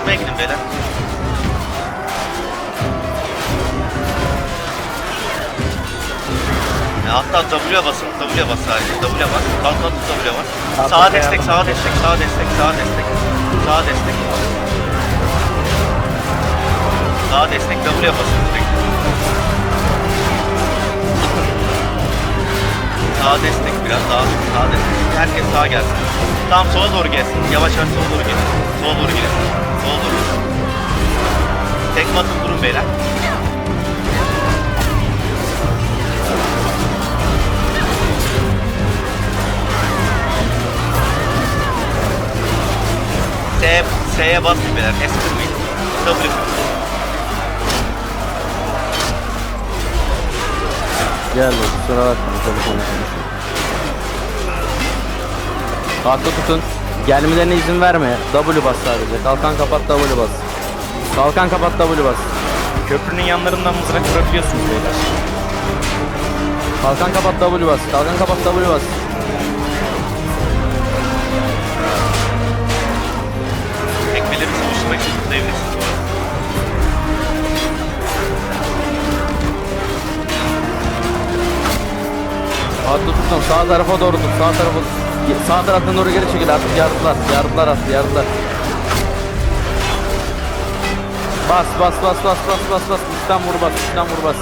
tutmaya gidin beyler. Ya hatta W'ye basın, W'ye bas sadece, W'ye bas. Kalk kalk W'ye bas. Sağa destek, sağa destek, sağa destek, sağa destek. Sağa destek. Sağa destek, W'ye basın direkt. Sağa destek biraz daha sağa destek. Herkes sağa gelsin. Tamam sola doğru gelsin. Yavaş yavaş sola doğru gelin. Sola doğru gelin. Atın durun beyler. S, S'ye basın beyler. S kırmayın. W kırmayın. Gel kusura bakma telefonu konuşuyorum. Haklı tutun. Gelmelerine izin verme. W bas sadece. Kalkan kapat W bas. Kalkan kapat W bas. Köprünün yanlarından mızrak vurabiliyorsunuz beyler. Kalkan kapat W bas. Kalkan kapat W bas. Tekmeleri savuşturmak için tutabilirsiniz. Haklı tutun. Sağ tarafa doğru tut. Sağ tarafa Sağ taraftan doğru geri çekil artık yardılar. Yardılar artık yardılar. Bas bas bas bas bas bas bas. Üstten vur bas. Üstten vur bas.